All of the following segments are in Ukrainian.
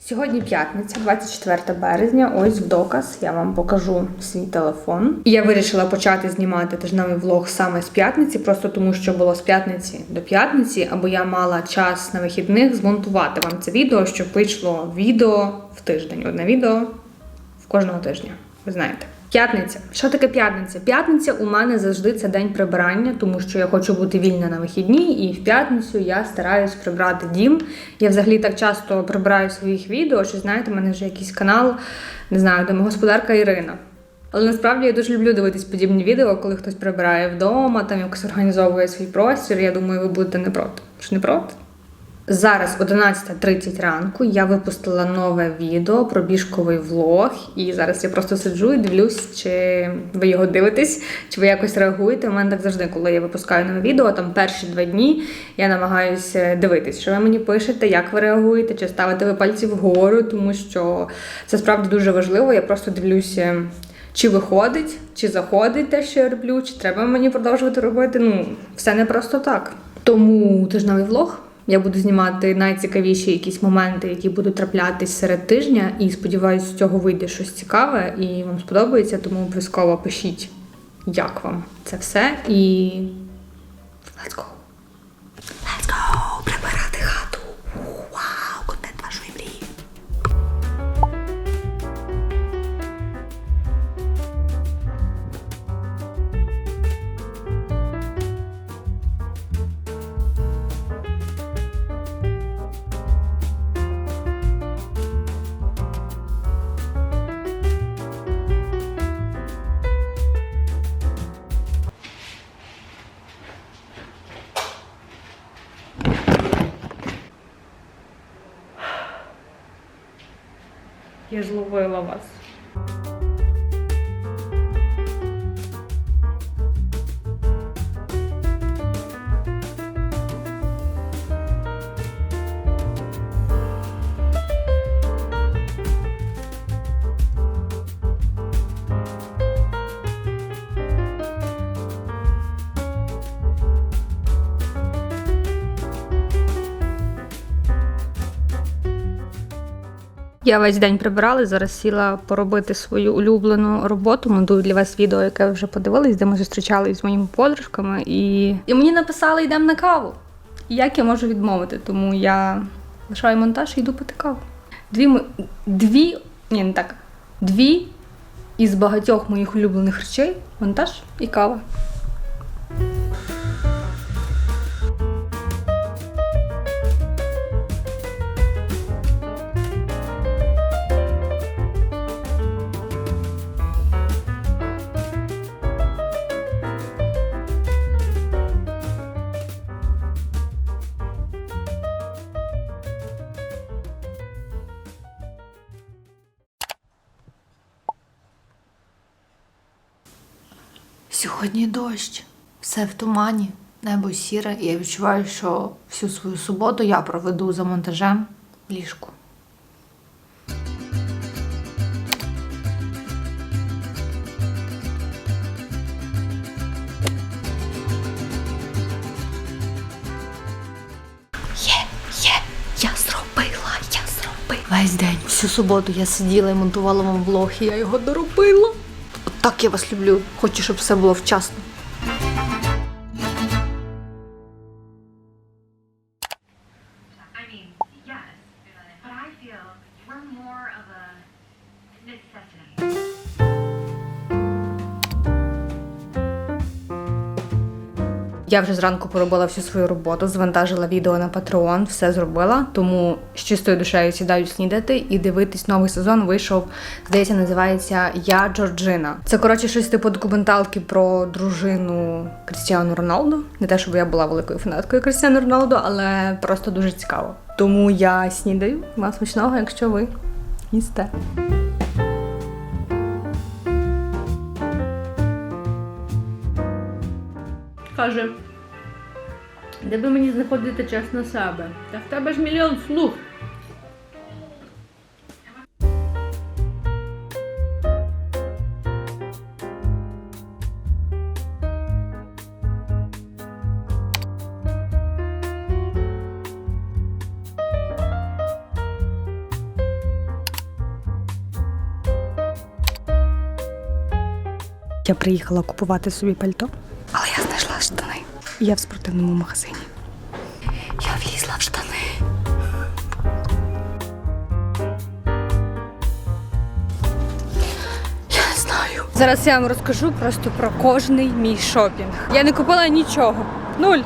Сьогодні п'ятниця, 24 березня. Ось в доказ я вам покажу свій телефон. І я вирішила почати знімати тижневий влог саме з п'ятниці, просто тому що було з п'ятниці до п'ятниці, або я мала час на вихідних змонтувати вам це відео, щоб вийшло відео в тиждень. Одне відео в кожного тижня. Ви знаєте. П'ятниця. Що таке п'ятниця? П'ятниця у мене завжди це день прибирання, тому що я хочу бути вільна на вихідні, і в п'ятницю я стараюсь прибрати дім. Я взагалі так часто прибираю своїх відео, що знаєте, в мене вже якийсь канал, не знаю, домогосподарка Ірина. Але насправді я дуже люблю дивитись подібні відео, коли хтось прибирає вдома, там якось організовує свій простір. Я думаю, ви будете не проти. Ж не проти? Зараз 11.30 ранку я випустила нове відео про біжковий влог, і зараз я просто сиджу і дивлюсь, чи ви його дивитесь, чи ви якось реагуєте. У мене так завжди, коли я випускаю нове відео, там перші два дні я намагаюся дивитись, що ви мені пишете, як ви реагуєте, чи ставите ви пальці вгору, тому що це справді дуже важливо. Я просто дивлюся. Чи виходить, чи заходить те, що я роблю, чи треба мені продовжувати робити. Ну, все не просто так. Тому тижневий влог. Я буду знімати найцікавіші якісь моменти, які будуть траплятись серед тижня, і сподіваюся, з цього вийде щось цікаве і вам сподобається, тому обов'язково пишіть, як вам це все. І let's go! Я ж ловила вас. Я весь день прибирала, зараз сіла поробити свою улюблену роботу. Монтую для вас відео, яке ви вже подивились, де ми зустрічалися з моїми подружками. І, і мені написали йдемо на каву. Як я можу відмовити? Тому я лишаю монтаж і йду пити каву. Дві дві, ні, не так. Дві із багатьох моїх улюблених речей монтаж і кава. Сьогодні дощ, все в тумані, небо сіре, і я відчуваю, що всю свою суботу я проведу за монтажем в ліжку. Є, є, я зробила, я зробила. Весь день, всю суботу я сиділа і монтувала вам влог, і я його доробила. Так я вас люблю. Хочу, щоб все було вчасно. Я вже зранку поробила всю свою роботу, завантажила відео на Patreon, все зробила. Тому з чистою душею сідаю снідати і дивитись новий сезон. Вийшов, здається, називається Я Джорджина. Це коротше щось типу документалки про дружину Крістіану Роналду. Не те, щоб я була великою фанаткою Крістіану Роналду, але просто дуже цікаво. Тому я снідаю. Вам смачного, якщо ви їсте. каже, де би мені знаходити час на себе? Та в тебе ж мільйон слуг. Я приїхала купувати собі пальто. Я штани. Я в спортивному магазині. Я влізла в штани. Я не знаю. Зараз я вам розкажу просто про кожний мій шопінг. Я не купила нічого. Нуль.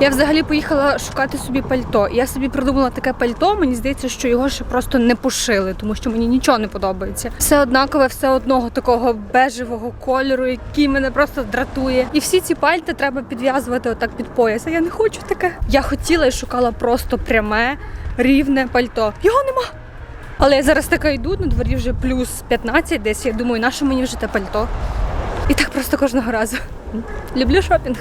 Я взагалі поїхала шукати собі пальто. Я собі придумала таке пальто. Мені здається, що його ще просто не пошили, тому що мені нічого не подобається. Все однакове, все одного такого бежевого кольору, який мене просто дратує. І всі ці пальта треба підв'язувати отак під пояс. Я не хочу таке. Я хотіла і шукала просто пряме, рівне пальто. Його нема. Але я зараз така йду, на дворі вже плюс 15 десь. Я думаю, на що мені вже те пальто? І так просто кожного разу. Люблю шопінг.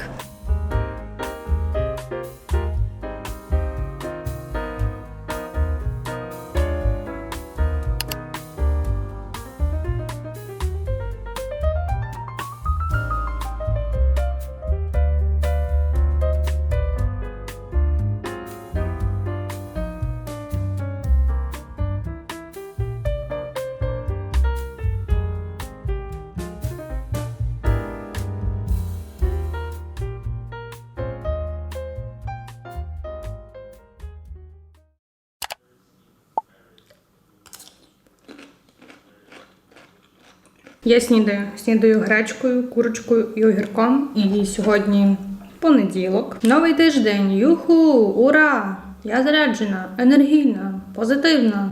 Я снідаю. Снідаю гречкою, курочкою і огірком. І сьогодні понеділок. Новий тиждень. Юху! Ура! Я заряджена, енергійна, позитивна.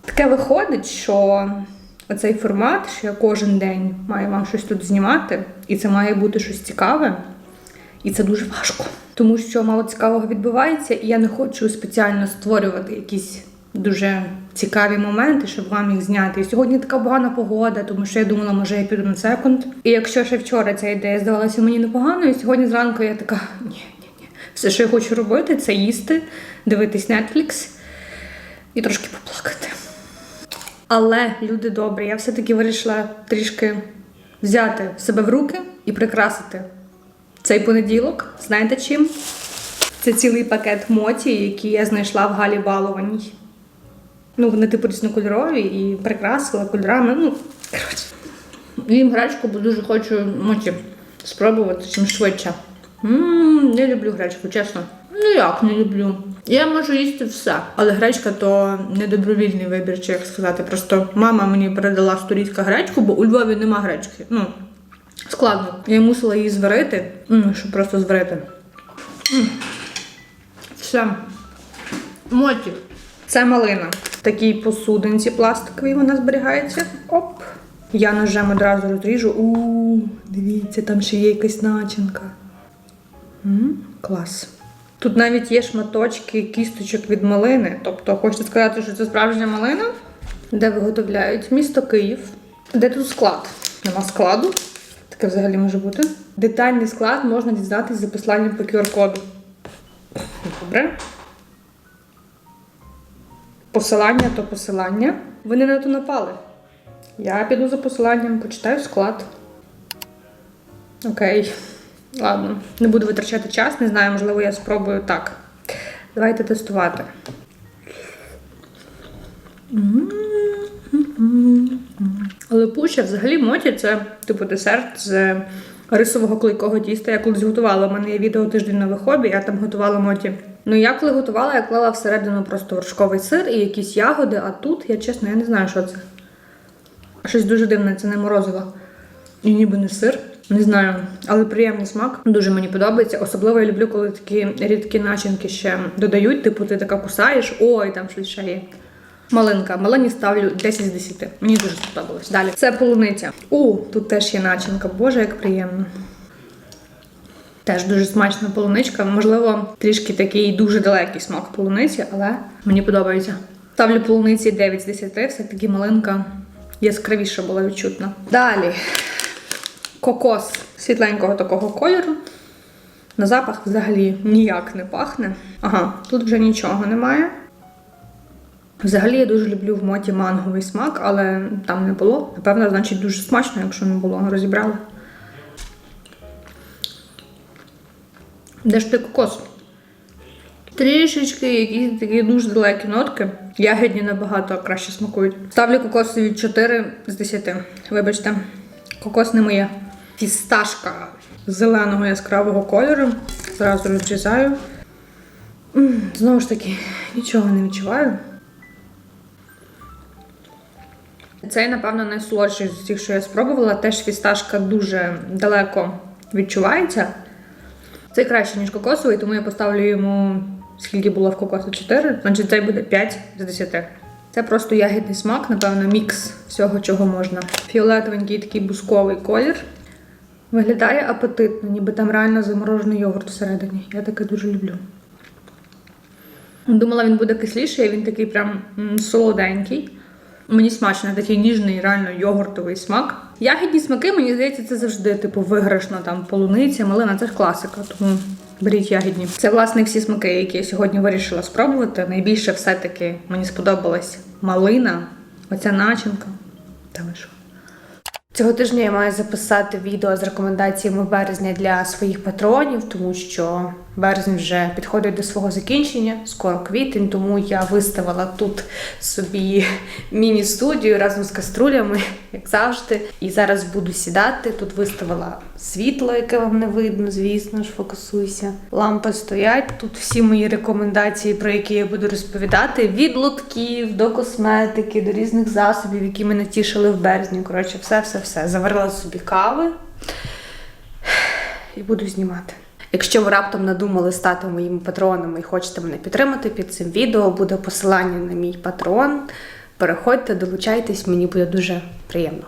Таке виходить, що оцей формат, що я кожен день маю вам щось тут знімати, і це має бути щось цікаве. І це дуже важко, тому що мало цікавого відбувається, і я не хочу спеціально створювати якісь дуже цікаві моменти, щоб вам їх зняти. І сьогодні така погана погода, тому що я думала, може я піду на секунд. І якщо ще вчора ця ідея здавалася мені непоганою, сьогодні зранку я така: ні, ні, ні. Все, що я хочу робити, це їсти, дивитись Netflix і трошки поплакати. Але люди добрі, я все-таки вирішила трішки взяти себе в руки і прикрасити цей понеділок. Знаєте чим? Це цілий пакет моті, який я знайшла в Галі Балованій. Ну, вони типу різнокольорові і прикрасила кольорами. Ну, коротше. Їм гречку, бо дуже хочу моті спробувати чим швидше. Ммм, не люблю гречку, чесно. Ну як не люблю. Я можу їсти все. Але гречка то не добровільний вибір, чи як сказати. Просто мама мені передала сторічка гречку, бо у Львові нема гречки. Ну, складно. Я мусила її зварити, щоб просто зварити. Все. Моті. Це малина. Такій посудинці пластиковій вона зберігається. Оп. Я ножем одразу розріжу. У, дивіться, там ще є якась начинка. М, Клас. Тут навіть є шматочки кісточок від малини. Тобто, хочете сказати, що це справжня малина, де виготовляють місто Київ. Де тут склад? Нема складу. Таке взагалі може бути. Детальний склад можна дізнатися за посланням по QR-коду. Добре. Посилання то посилання. Ви не на то напали. Я піду за посиланням, почитаю склад. Окей. Ладно, не буду витрачати час, не знаю, можливо, я спробую так. Давайте тестувати. Але пуща взагалі моті це типу десерт з рисового клейкого тіста. Я колись готувала. У мене є відео тиждень нове хобі, я там готувала моті. Ну я коли готувала, я клала всередину просто вершковий сир і якісь ягоди, а тут, я чесно, я не знаю, що це. Щось дуже дивне, це не морозиво. І ніби не сир. Не знаю, але приємний смак. Дуже мені подобається. Особливо я люблю, коли такі рідкі начинки ще додають. Типу, ти така кусаєш, ой, там щось ще є. Малинка. Малині ставлю 10 з 10. Мені дуже сподобалось. Далі. Це полуниця. У, тут теж є начинка. Боже, як приємно. Теж дуже смачна полуничка. Можливо, трішки такий дуже далекий смак полуниці, але мені подобається. Ставлю полуниці 9 з 10, все-таки малинка яскравіша була відчутна. Далі кокос світленького такого кольору. На запах взагалі ніяк не пахне. Ага, тут вже нічого немає. Взагалі я дуже люблю в моті манговий смак, але там не було. Напевно, значить дуже смачно, якщо не було. Розібрали. Де ж ти кокос? Трішечки якісь такі дуже далекі нотки. Ягідні набагато краще смакують. Ставлю кокосові 4 з 10. Вибачте, кокос не моє. фісташка зеленого яскравого кольору. Зразу розрізаю. Знову ж таки, нічого не відчуваю. Цей, напевно, найсолодший з тих, що я спробувала. Теж фісташка дуже далеко відчувається. Цей краще, ніж кокосовий, тому я поставлю йому скільки було в кокосу 4, значить цей буде 5 з 10. Це просто ягідний смак, напевно, мікс всього, чого можна. Фіолетовенький такий бусковий колір. Виглядає апетитно, ніби там реально заморожений йогурт всередині. Я таке дуже люблю. Думала, він буде кисліший, він такий прям солоденький. Мені смачно, такий ніжний, реально йогуртовий смак. Ягідні смаки, мені здається, це завжди типу виграшна там полуниця, малина, це ж класика, тому беріть ягідні. Це власне всі смаки, які я сьогодні вирішила спробувати. Найбільше все-таки мені сподобалась малина, оця начинка. Та ви? Цього тижня я маю записати відео з рекомендаціями березня для своїх патронів, тому що березень вже підходить до свого закінчення, скоро квітень, тому я виставила тут собі міні-студію разом з каструлями, як завжди. І зараз буду сідати. Тут виставила світло, яке вам не видно, звісно ж, фокусуйся. Лампи стоять. Тут всі мої рекомендації, про які я буду розповідати: від лотків до косметики, до різних засобів, які мене тішили в березні. Коротше, все, все, все. Заварила собі кави і буду знімати. Якщо ви раптом надумали стати моїми патронами і хочете мене підтримати, під цим відео буде посилання на мій патрон. Переходьте, долучайтесь, мені буде дуже приємно.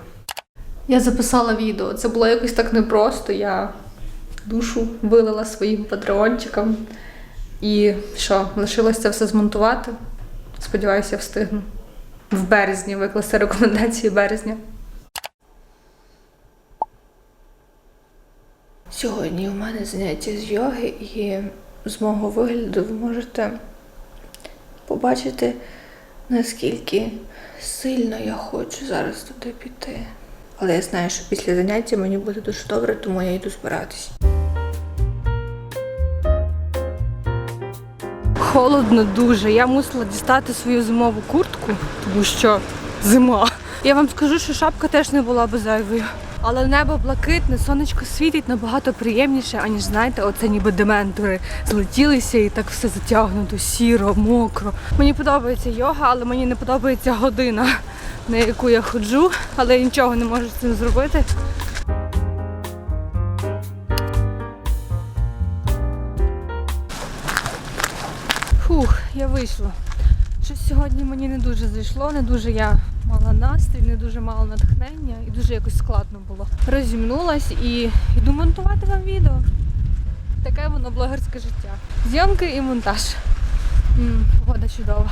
Я записала відео. Це було якось так непросто. Я душу вилила своїм патреончикам. І що, лишилось це все змонтувати. Сподіваюся, я встигну. В березні викласти рекомендації березня. Сьогодні у мене заняття з йоги, і з мого вигляду ви можете побачити, наскільки сильно я хочу зараз туди піти. Але я знаю, що після заняття мені буде дуже добре, тому я йду збиратись. Холодно дуже. Я мусила дістати свою зимову куртку, тому що зима. Я вам скажу, що шапка теж не була би зайвою. Але небо блакитне, сонечко світить набагато приємніше, аніж знаєте, оце ніби дементори злетілися і так все затягнуто, сіро, мокро. Мені подобається йога, але мені не подобається година, на яку я ходжу, але я нічого не можу з цим зробити. Фух, я вийшла. Щось сьогодні мені не дуже зайшло, не дуже я мала настрій, не дуже мала натхнення і дуже якось складно було. Розімнулась і йду монтувати вам відео. Таке воно блогерське життя. Зйомки і монтаж. М, погода чудова.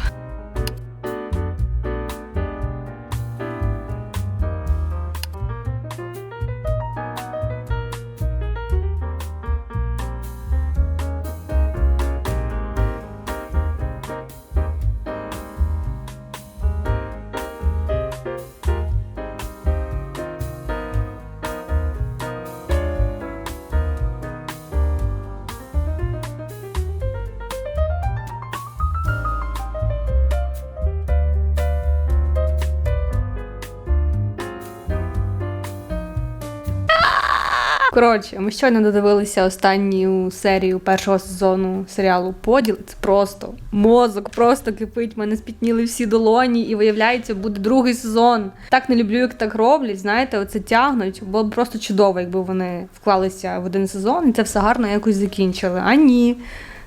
Коротше, ми щойно додивилися останню серію першого сезону серіалу Поділ. Це просто мозок, просто кипить. Мене спітніли всі долоні, і виявляється, буде другий сезон. Так не люблю, як так роблять. Знаєте, оце тягнуть. Було б просто чудово, якби вони вклалися в один сезон і це все гарно якось закінчили. А ні.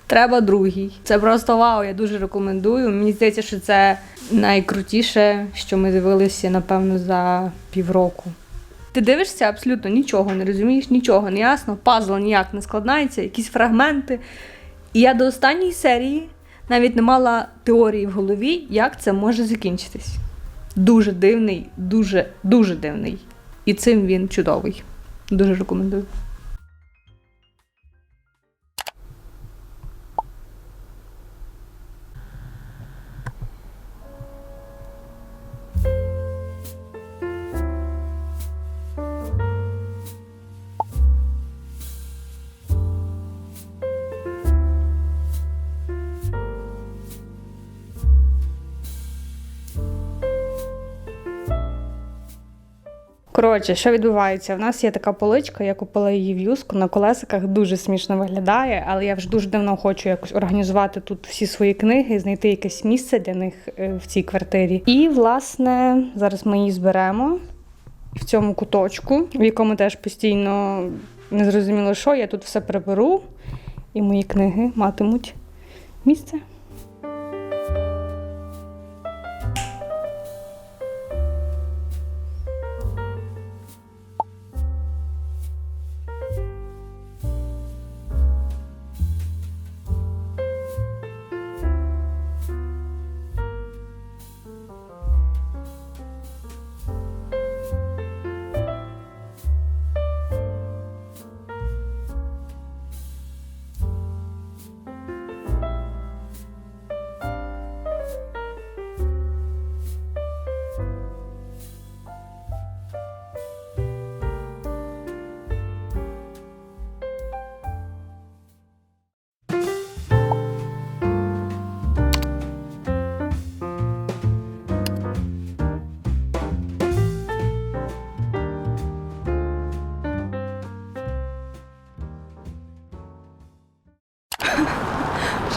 Треба другий. Це просто вау, я дуже рекомендую. Мені здається, що це найкрутіше, що ми дивилися, напевно, за півроку. Ти дивишся абсолютно нічого не розумієш, нічого не ясно, пазл ніяк не складається, якісь фрагменти. І я до останньої серії навіть не мала теорії в голові, як це може закінчитись. Дуже дивний, дуже, дуже дивний. І цим він чудовий. Дуже рекомендую. Коротше, що відбувається? У нас є така поличка, я купила її в юску на колесиках, дуже смішно виглядає, але я вже дуже давно хочу якось організувати тут всі свої книги, знайти якесь місце для них е, в цій квартирі. І, власне, зараз ми її зберемо в цьому куточку, в якому теж постійно незрозуміло що. Я тут все приберу, і мої книги матимуть місце.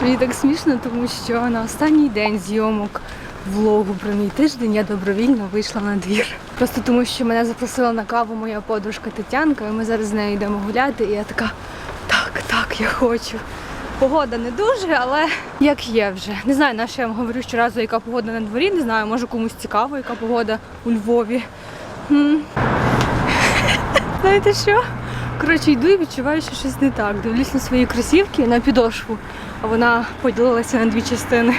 Що Мені так смішно, тому що на останній день зйомок влогу про мій тиждень я добровільно вийшла на двір. Просто тому, що мене запросила на каву моя подружка Тетянка, і ми зараз з нею йдемо гуляти. І я така, так, так, я хочу. Погода не дуже, але як є вже. Не знаю, на що я вам говорю щоразу, яка погода на дворі. Не знаю, може комусь цікаво, яка погода у Львові. Знаєте що? Коротше, йду і відчуваю, що щось не так. Дивлюсь на свої кросівки на підошву, вона поділилася на дві частини.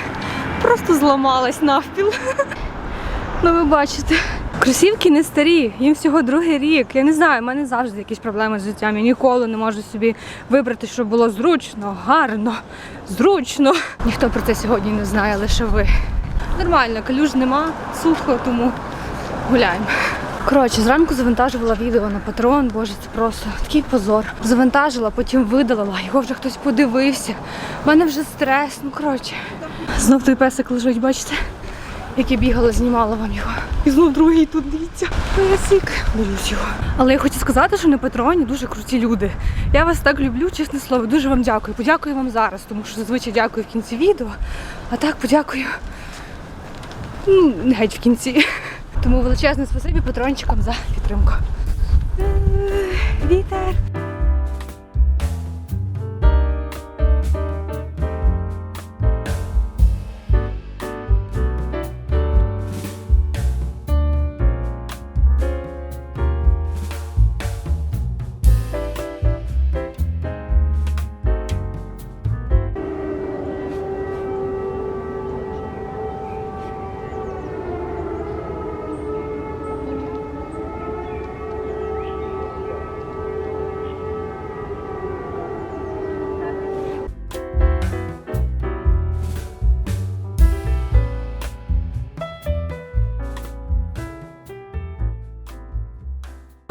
Просто зламалась навпіл. Ну, ви бачите. Кросівки не старі, їм всього другий рік. Я не знаю, в мене завжди якісь проблеми з життям. Я ніколи не можу собі вибрати, щоб було зручно, гарно, зручно. Ніхто про це сьогодні не знає, лише ви. Нормально, калюж нема, сухо, тому гуляємо. Коротше, зранку завантажувала відео на патрон, боже, це просто такий позор. Завантажила, потім видалила, його вже хтось подивився. У мене вже стрес, ну коротше. Знов той песик лежить, бачите? Як я бігала, знімала вам його. І знов другий тут дивіться. Песик. Боюсь його. Але я хочу сказати, що на патроні дуже круті люди. Я вас так люблю, чесне слово, дуже вам дякую. Подякую вам зараз, тому що зазвичай дякую в кінці відео. А так подякую. Ну, геть в кінці. Тому величезне спасибі патрончикам за підтримку. Вітер.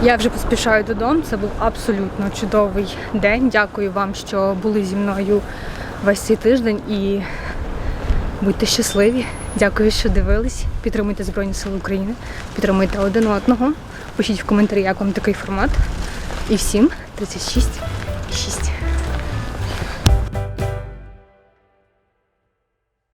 Я вже поспішаю додому. Це був абсолютно чудовий день. Дякую вам, що були зі мною весь цей тиждень і будьте щасливі. Дякую, що дивились. Підтримуйте Збройні Сили України, підтримуйте один одного. Пишіть в коментарі, як вам такий формат. І всім 36.